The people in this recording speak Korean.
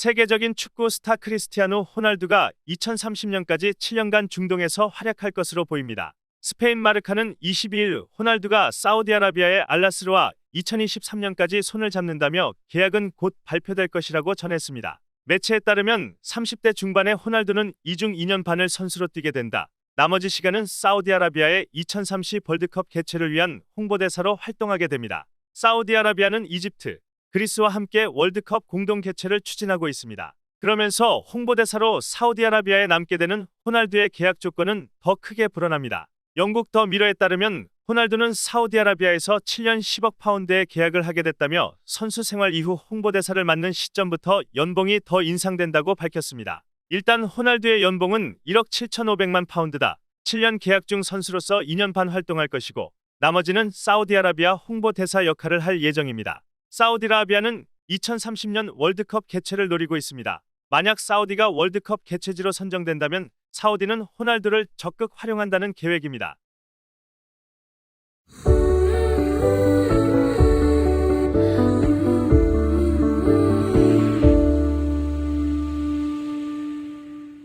세계적인 축구 스타 크리스티아노 호날두가 2030년까지 7년간 중동에서 활약할 것으로 보입니다. 스페인 마르카는 22일 호날두가 사우디아라비아의 알라스르와 2023년까지 손을 잡는다며 계약은 곧 발표될 것이라고 전했습니다. 매체에 따르면 30대 중반의 호날두는 이중 2년 반을 선수로 뛰게 된다. 나머지 시간은 사우디아라비아의 2030 월드컵 개최를 위한 홍보대사로 활동하게 됩니다. 사우디아라비아는 이집트, 그리스와 함께 월드컵 공동 개최를 추진하고 있습니다. 그러면서 홍보대사로 사우디아라비아에 남게 되는 호날두의 계약 조건은 더 크게 불어납니다. 영국 더 미러에 따르면 호날두는 사우디아라비아에서 7년 10억 파운드의 계약을 하게 됐다며 선수 생활 이후 홍보대사를 맡는 시점부터 연봉이 더 인상된다고 밝혔습니다. 일단 호날두의 연봉은 1억 7,500만 파운드다. 7년 계약 중 선수로서 2년 반 활동할 것이고 나머지는 사우디아라비아 홍보대사 역할을 할 예정입니다. 사우디아라비아는 2030년 월드컵 개최를 노리고 있습니다. 만약 사우디가 월드컵 개최지로 선정된다면 사우디는 호날두를 적극 활용한다는 계획입니다.